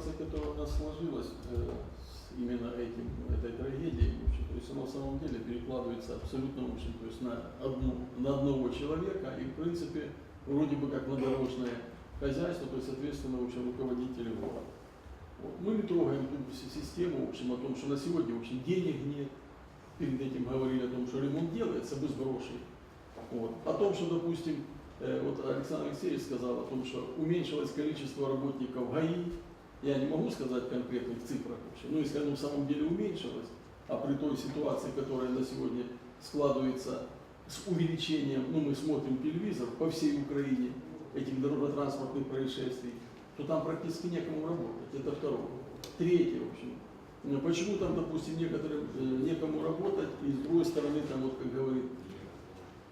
ситуация, которая у нас сложилась э, с именно этим, этой трагедией, в общем, то есть она на самом деле перекладывается абсолютно, в общем, то есть на, одну, на одного человека, и в принципе вроде бы как на дорожное хозяйство, то есть, соответственно, в общем, руководители города. Вот. Мы не трогаем ту си- систему, в общем, о том, что на сегодня, в общем, денег нет. Перед этим говорили о том, что ремонт делается без грошей. Вот. О том, что, допустим, Э, Вот Александр Алексеевич сказал о том, что уменьшилось количество работников ГАИ. Я не могу сказать конкретных цифрах вообще, но если оно в самом деле уменьшилось, а при той ситуации, которая на сегодня складывается с увеличением, ну мы смотрим телевизор по всей Украине, этих дорожно-транспортных происшествий, то там практически некому работать. Это второе. Третье, в общем. Ну, Почему там, допустим, некоторым э, некому работать, и с другой стороны, там, вот как говорит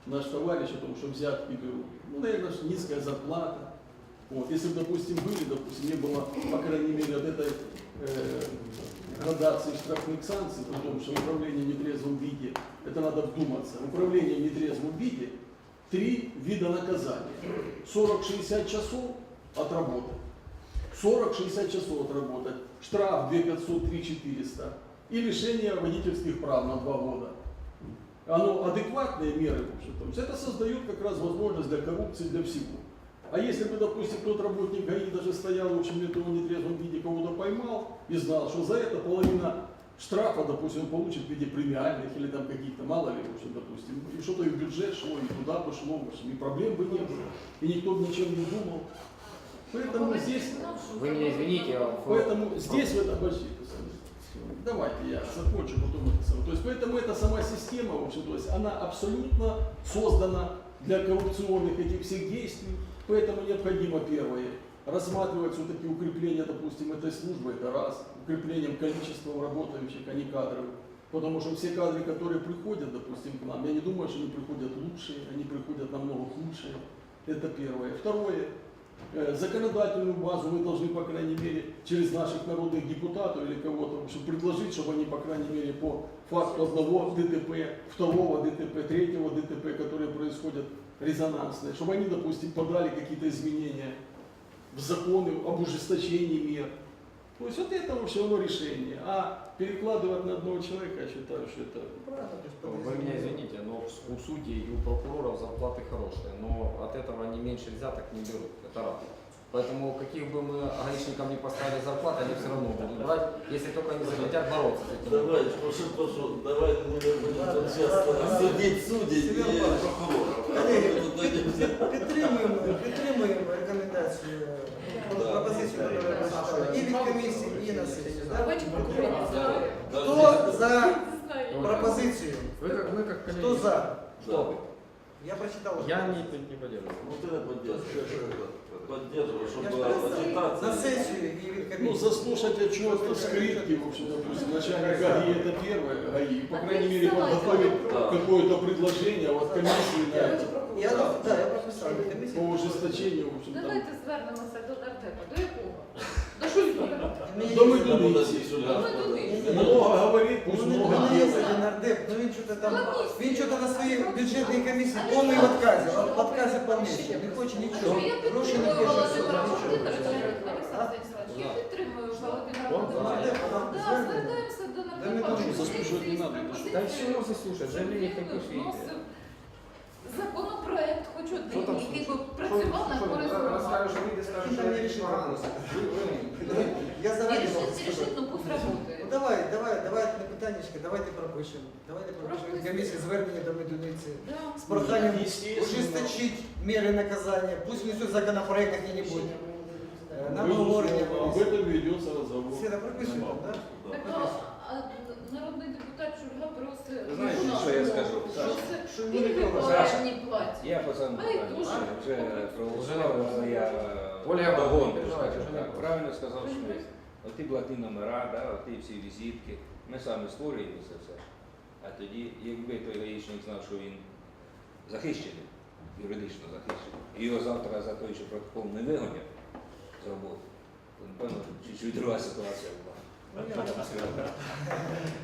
наш товарищ о том, что взятки берут. Ну, наверное, низкая зарплата. Вот. Если бы, допустим, были, допустим, не было, по крайней мере, от этой э, градации штрафных санкций, при том, что управление в нетрезвом виде, это надо вдуматься, управление в нетрезвом виде, три вида наказания. 40-60 часов отработать. 40-60 часов отработать. Штраф 2500, 3400. И лишение водительских прав на 2 года оно адекватные меры, в общем-то, это создает как раз возможность для коррупции, для всего. А если бы, допустим, тот работник ГАИ даже стоял, в общем, это в нетрезвом виде кого-то поймал и знал, что за это половина штрафа, допустим, он получит в виде премиальных или там каких-то, мало ли, в общем, допустим, и что-то и в бюджет шло, и туда пошло, в общем, и проблем бы не было, и никто бы ничем не думал. Поэтому здесь Вы меня извините, я в- Поэтому здесь в этом почти. Давайте я закончу, потом это самое. То есть поэтому эта сама система, в общем, то есть она абсолютно создана для коррупционных этих всех действий. Поэтому необходимо первое рассматривать все-таки укрепление, допустим, этой службы, это раз, укреплением количества работающих, а не кадров. Потому что все кадры, которые приходят, допустим, к нам, я не думаю, что они приходят лучшие, они приходят намного худшие. Это первое. Второе, Э, законодательную базу мы должны, по крайней мере, через наших народных депутатов или кого-то, общем, предложить, чтобы они, по крайней мере, по факту одного ДТП, второго ДТП, третьего ДТП, которые происходят резонансные, чтобы они, допустим, подали какие-то изменения в законы об ужесточении мер. То есть вот это вообще оно решение. А перекладывать на одного человека, я считаю, что это Вы меня извините, но у судей и у прокуроров зарплаты хорошие, но от этого они меньше взяток не берут. Это раз. Поэтому каких бы мы гаишникам не поставили зарплаты, они все равно будут брать, если только они захотят бороться с этим. Давай, прошу, прошу, давайте не будемо тут зараз судити суддів і прокурорів. Колеги, Ми тут дойдемося. Підтримуємо, підтримуємо рекомендацію, Да. пропозицію, яку ви прочитали, і від комісії, і на сесії. да? Давайте прокурор. Хто за пропозицію? Вы как, вы как Хто за? Кто? Я прочитав. уже. Я не, не поддерживаю. Ну ти не Була просто агітація. на сесію і від Ну, комісії. заслушать отчет скрипки, в общем, допустим, начальник ГАИ это первое, ГАИ, по крайней мере, подготовить Да. какое-то предложение от комиссии на это, Я, да, я прописав від по комісії. ужесточению, в общем, там. Давайте звернемося до нардепа. До якого? До Шульгіна. Мені Да ми є- Та буде Дениці. Шуляр. Много говорит, пусть Ну, много нардеп, ну він що-то там, він що-то на своїй бюджетній комісії повний в отказі, в отказі повністю, не хоче нічого, гроші не хоче, Володимира нічого. Володимировича, Олександр Станіславович, я підтримую Володимира Володимировича. Да, звертаємося до нардепа. заслушувати не надо, все равно заслушать, хоть пропозиції Законопроект, хоч Що один, який би працював на користь громади. Я решил рано. Я І заради рішить, ну пусть работает. Ну давай, давай, давай на питаннячка, давайте пропишемо. Давайте пропишемо від комісії звернення до медуниці. Да. З проханням Естественно. ужесточить меры наказания. Пусть внесут законопроект как-нибудь. Э, На Безусловно, обговорення. Об этом ведется разговор. Все, да прописуємо, да? Так, а, а народний депутат Шульга просить Знаєте, ну, що я ну, скажу? просить Що ви пільги не по Саша. орендній платі. Я по цьому Ай, питанню дуже. вже проголосував, але я Ольга, догонку, переживайте, скажімо вже не так. можна. Правильно сказав Шмель. Оті блатні номера, да, оті всі візитки. Ми самі створюємо це все. А тоді, якби той гаїчник знав, що він захищений, юридично захищений, і його завтра за той, що протокол не вигонять з роботи, то напевно чуть-чуть друга ситуація була.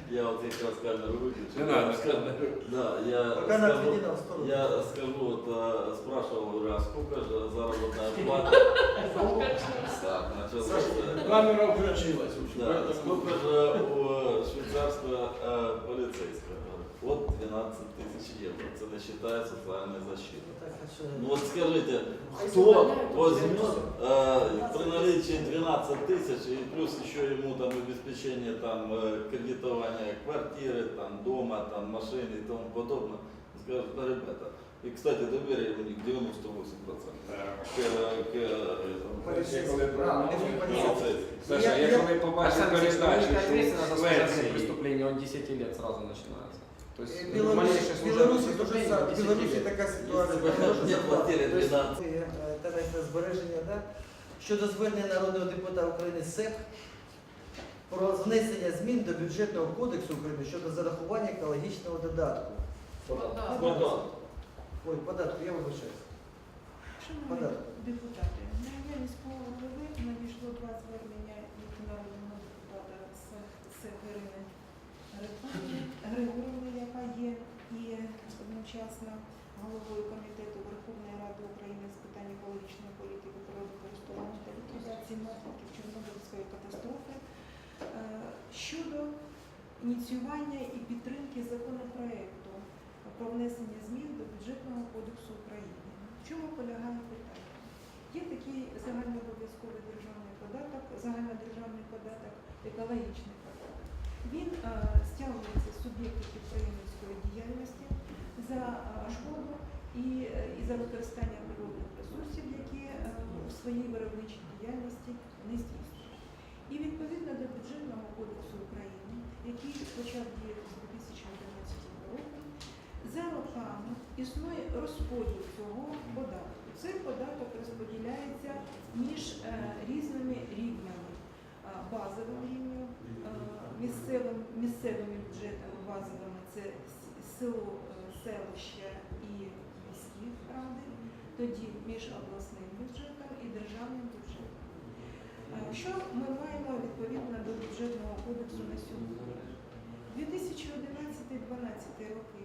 Я вот якраз камеру выключу. Не надо камеру. Да, я Пока она скажу, отведена в сторону. я скажу, вот а, спрашивал, говорю, а сколько же заработная плата? Так, начал. э, Камера включилась. в общем, Да, поэтому- сколько же у швейцарского э, полицейского? От 12 тысяч евро, это не вважає соціальної защити. Ну вот скажите, кто возьме э, при наличии 12 тысяч и плюс еще ему там обеспечение там, э, кредитования, квартиры, там, дома, там, машины и тому подобное, скажет ну, ребята, И кстати, доверие у них 98%. Э, э, Саша, я коли побачив передачу, що преступление, он 10 лет сразу начинается. Э, самое. до В 10 така ситуація. Там дуже не зарплата. платили Тобто, 12. Тарифне збереження, да? щодо звернення народного депутата України СЕП про внесення змін до бюджетного кодексу України щодо зарахування екологічного додатку. Податок. Ой, податку, я вибачаюсь. Шановні депутати, на ім'я міського голови надійшло два звернення від народного депутата Григорівни, яка є і одночасно головою комітету Верховної Ради України з питань екологічної політики, природокористування та ліквідації наслідків Чорнобильської катастрофи е, щодо ініціювання і підтримки законопроекту про внесення змін до бюджетного кодексу України. В чому полягає питання? Є такий загальнообов'язковий державний податок, загальнодержавний податок, екологічний податок. Він е, стягується з суб'єктів підприємницької діяльності за е, шкоду і, е, і за використання природних ресурсів, які в своїй виробничій діяльності не здійснюють. І відповідно до бюджетного кодексу України, який почав діяти з 2011 року, за роками існує розподіл цього податку. Цей податок розподіляється між місцевими бюджетами базовими це село, е, селища і міські ради, тоді між обласним бюджетом і державним бюджетом. Е, Що ми маємо відповідно до бюджетного кодексу на сьогодні? 2011-2012 роки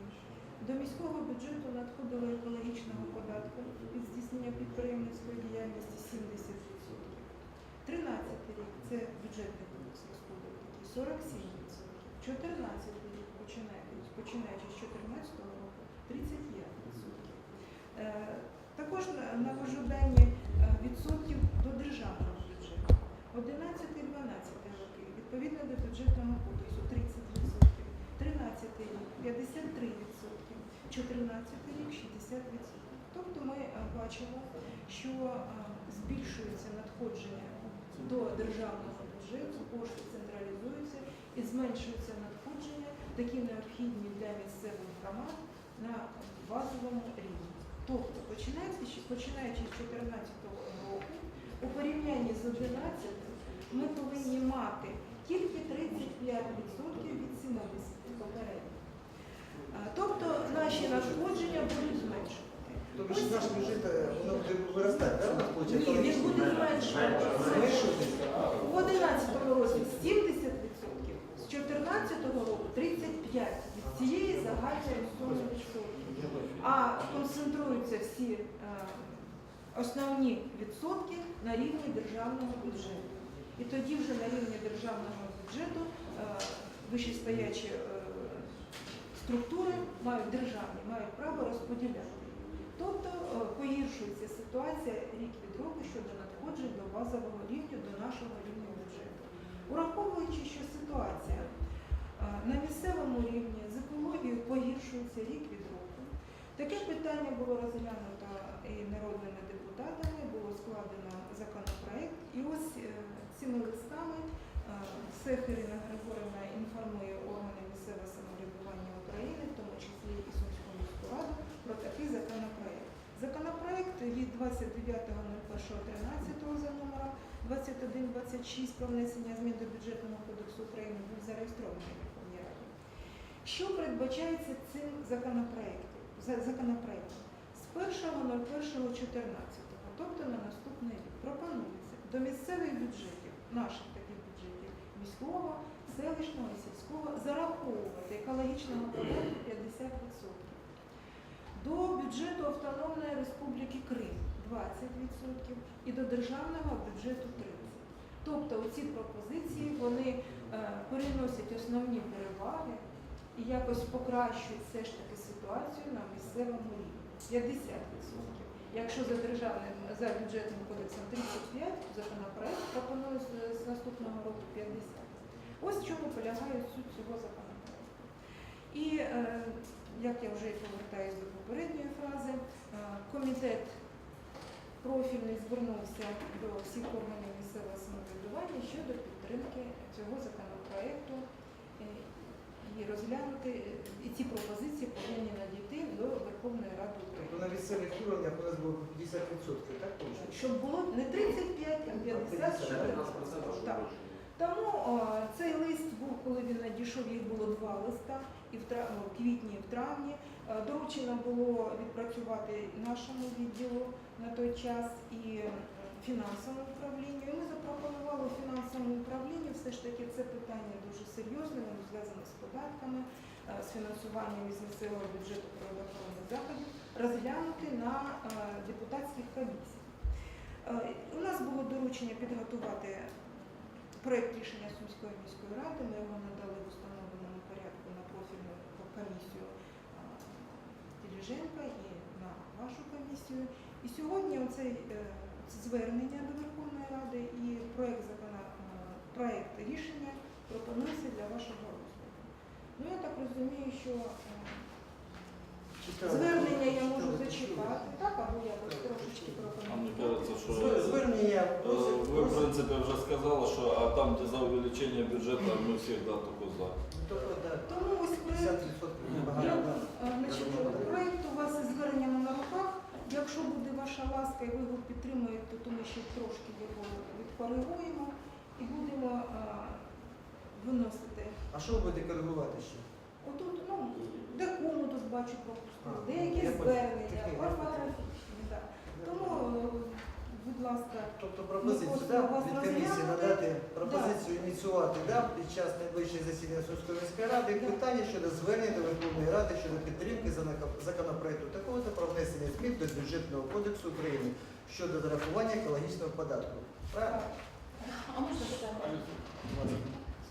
до міського бюджету надходило екологічного податку від здійснення підприємницької діяльності 70%. 13 рік це бюджетний кодекс розходив 47%. 14 рік, починаючи, з 2014 року, 35%. Е, також на- дані е, відсотків до державного бюджету. 11-12 роки відповідно до бюджетного кодексу 30%, 13 рік 53%, 14 рік 60%. Тобто ми е, бачимо, що збільшується надходження до державного бюджету, кошти централізуються і зменшуються надходження, такі необхідні для місцевих громад на базовому рівні. Тобто, починаючи, починаючи з 2014 року, у порівнянні з 2011 ми повинні мати тільки 35% від 70 попередньо. Тобто наші надходження будуть зменшувати. Тобто ж наш бюджет е, воно буде виростати, нас Ні, він буде зменшуватися. Зменшуватися? У 2011 році 70%, з 2014 року 35% від цієї загальної суми відсотків. А концентруються всі е, основні відсотки на рівні державного бюджету. І тоді вже на рівні державного бюджету е, вищестоячі е, структури мають державні, мають право розподіляти. Тобто погіршується ситуація рік від року щодо надходжень до базового рівня, до нашого рівня бюджету. Ураховуючи, що ситуація на місцевому рівні з екологією погіршується рік від року, таке питання було розглянуто і народними депутатами, було складено законопроект. І ось е, цими листами е, Сех Ірина Григорівна інформує органи місцевого самоврядування України, в тому числі і Сумську міську раду, про такий законопроект. Законопроект від 29.01.13 за номером 2126 про внесення змін до бюджетного кодексу України був зареєстрований. Що передбачається цим законопроектом? законопроектом? З 1.01.14, тобто на наступний рік, пропонується до місцевих бюджетів, наших таких бюджетів, міського, селищного і сільського зараховувати екологічного податку 50%. До бюджету Автономної Республіки Крим 20% і до державного бюджету 30%. Тобто ці пропозиції вони е, переносять основні переваги і якось покращують все ж таки ситуацію на місцевому рівні. 50%. Якщо за державним за бюджетним кодексом 35, законопроект пропонує з, наступного року 50. Ось в чому полягає суть цього законопроекту. І е, як я вже повертаюся до попередньої фрази, е, комітет профільний звернувся до всіх органів місцевого самоврядування щодо підтримки цього законопроекту е, і розглянути е, і ці пропозиції повинні надійти до Верховної Ради Тобто на місцевих уровнях у нас було 50%, так? Щоб було не 35, а 50 щоб 15% Так. Тому о, цей лист був, коли він надійшов, їх було два листа, і в, тра- в квітні, і в травні. Е, Доручено було відпрацювати нашому відділу на той час і фінансовому управлінню. І ми запропонували фінансовому управлінню все ж таки це питання дуже серйозне, воно зв'язане з податками, е, з фінансуванням із місцевого бюджету природоохоронних заходів, розглянути на е, депутатських комісіях. Е, У нас було доручення підготувати проєкт рішення Сумської міської ради. Ми його надали в установленому порядку на профільну комісію а, Діліженка і на вашу комісію. І сьогодні оцей це звернення до Верховної Ради і проєкт закона, е, проєкт рішення пропонується для вашого розгляду. Ну я так розумію, що е, звернення я можу зачитати, так, або якось трошечки А мне кажется, прокоментувати. что Звер- Звернення э, просять, вы, в просять. принципе, уже сказали, что а там, где за увеличение бюджета, мы всегда только за. Тобто, да, Тому ось проєкт 50% небагато. да. Е, Значить, проєкт у вас Якщо буде ваша ласка і ви його підтримуєте, то ми ще трошки його відкоригуємо і будемо а, виносити. А що ви будете коригувати ще? Отут, ну, де кому тут бачу пропустили, деякі звернення, Такі, орфографічні. Тому, е, будь ласка, Тобто пропозицію да, від комісії розглянути. надати пропозицію ініціювати да, під час найближчого засідання Сумської міської ради Да. питання щодо звернення до Верховної Ради щодо підтримки законопроекту такого-то про внесення змін до бюджетного кодексу України щодо зарахування екологічного податку. Правильно? А можна питання?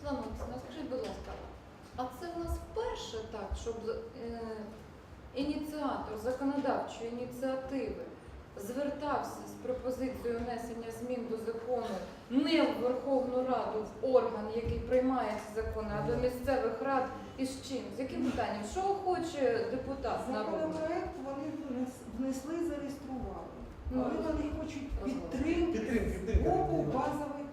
Слава Олексійовна, скажіть, будь ласка, а це в нас вперше так, щоб е, ініціатор законодавчої ініціативи звертався з пропозицією внесення змін до закону не в Верховну Раду, в орган, який приймає ці закони, а до місцевих рад і з чим? З яким питанням? Що хоче депутат народний? законопроект вони внес- внесли зареєстрували. Ну, Але вони хочуть підтримки Підтримки, підтримки. з боку базових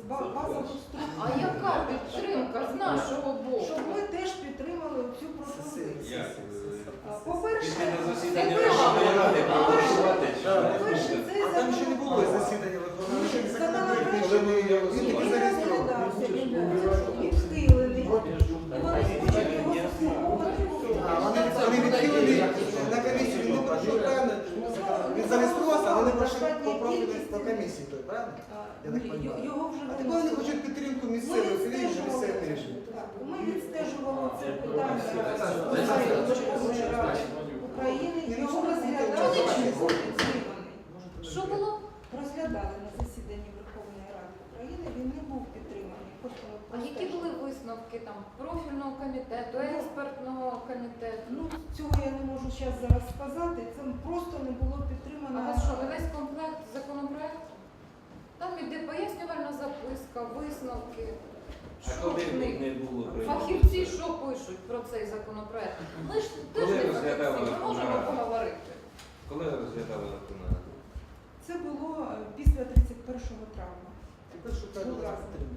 з ба- базових структур. А яка підтримка з нашого боку? Щоб ми теж підтримали цю пропозицію. Як? По-перше, Піти на засідання по-перше, Верховної Ради, проголосувати, цей А там ще не було засідання ще не закрили. Коли ми його Він розглядався, відхилений. І вони хочуть його. А, вони, вони відхилені на комісію, він не пройшов, правильно? Він зареєструвався, але не пройшов по профілю по комісії, той, правильно? А, Я так ні, розумію. Його вже А тепер вони хочуть підтримку Ми місцевих рішень, відстежували, місцевих рішень. так, ми відстежували це питання Верховної Ради України, його розглядали. Що було? Розглядали на засіданні Верховної Ради України, він не був підтриманий. А які були висновки там профільного комітету, експертного комітету? Ну, цього я не можу зараз зараз сказати, це просто не було підтримано. вас що, весь комплект законопроект? Там іде пояснювальна записка, висновки. А Що коли в них? не було прийнято? Фахівці що пишуть про цей законопроект? Ми ж теж Коли не розглядали фахівці, ми Верховна можемо Рада? поговорити. Коли розглядали Верховна Рада? Це було е, після 31 травня. Тепер шукають Будь ласка. підтримку.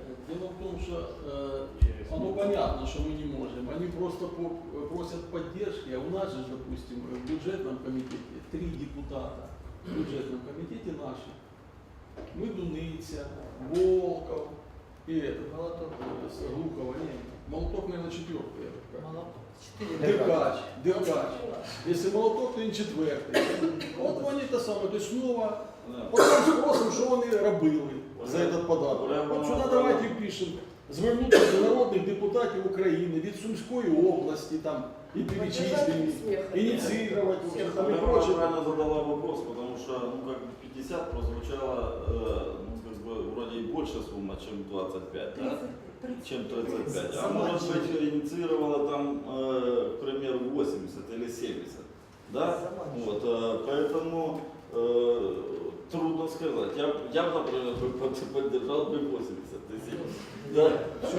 Э, Дело в том, что э, оно понятно, что мы не можем. Они просто по- просят поддержки, а у нас же, допустим, в бюджетном комитете три депутата. В бюджетном комитете наши. Медуниця, Волков и этот, Молоток. э, с Глухова, не, Молоток, наверное, четвертый, я так понимаю. Чотири Деркач, Деркач. Если молоток, то він четвертий. От вони те саме, то есть снова Да. потім спросимо, що вони робили за этот податок. От сюди давайте пишемо. Звернутися до народних депутатів України від Сумської області там і перечислені, ініціювати в общем, там і Она прочее. правильно задала вопрос, потому что ну, как бы 50 прозвучало э, ну, как бы, вроде и больше сумма, чем 25, да? 30. чем 35. А Сама может быть инициировала там, э, к примеру, 80 или 70. Да? Вот, э, поэтому э, трудно сказать. Я, я бы, например, бы под- поддержал бы 80 тысяч. Да. Все,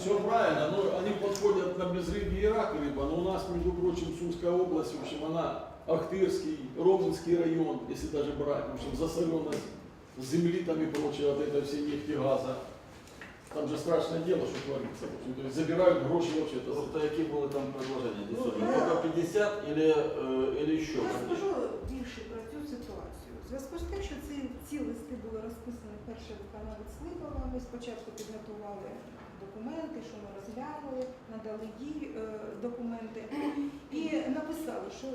все правильно, но они подходят на безрыбье и рак рыба, но у нас, между прочим, Сумская область, в общем, она Ахтырский, Ровенский район, если даже брать, в общем, засоленность земли там и прочее, от этой всей нефти, газа. Там же страшное дело, что творится. В общем, то есть забирают гроши вообще-то. Просто какие были там предложения? Ну, Действительно, я- только 50 или, э, или еще Я какие-то? скажу більше про цю ситуацію. Зв'язку з тим, що ці, ці листи були розписані перший виконавець Липова, ми спочатку підготували документи, що ми розглянули, надали їй е, документи і написали, що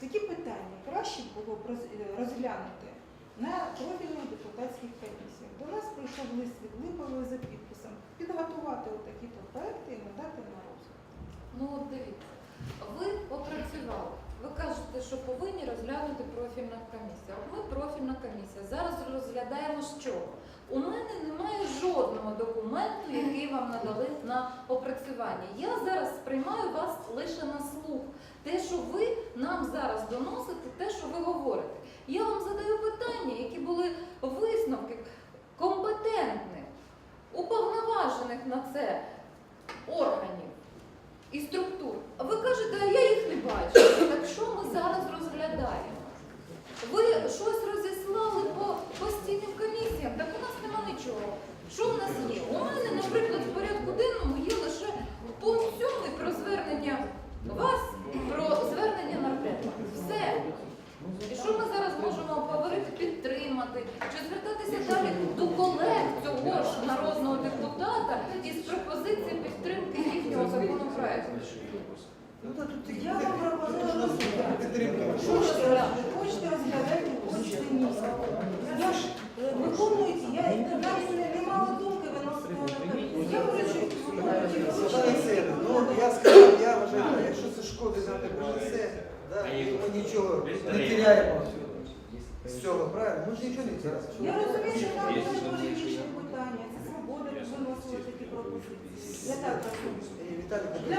такі питання краще було б е, розглянути на профільних депутатських комісіях. До нас прийшов лист від Липової за підписом підготувати отакі-то проекти і надати на розгляд. Ну от дивіться, ви попрацювали. Ви кажете, що повинні розглянути профільна комісія. От ми профільна комісія. Зараз розглядаємо що? У мене немає жодного документу, який вам надали на опрацювання. Я зараз сприймаю вас лише на слух. Те, що ви нам зараз доносите, те, що ви говорите. Я вам задаю питання, які були висновки компетентних, уповноважених на це органів і структур. А ви кажете, а я їх не бачу. Зараз розглядаємо? Ви щось розіслали по постійним комісіям, так у нас нема нічого. Що в нас є? У мене, наприклад, в порядку денному є лише пункт 7 про звернення вас, про звернення нардепа. Все. І що ми зараз можемо говорити, підтримати, чи звертатися далі до колег цього ж народного депутата із пропозиції підтримки їхнього законопроекту? Ну, то тут Я вам пропоную розглядати. Хочете розглядати, хочете розглядати, хочете ні. Я ж е, виконують, я навіть не, не мала думки виносити на комісію. Я говорю, що. Ну я сказав, я вважаю, якщо це шкоди нам не принесе, да, ми нічого не теряємо з цього, правильно? Ми ж нічого не теряємо. Я розумію, що там були політичні питання, це свобода виносила такі пропозиції. Я так розумію. Віталій Петрович,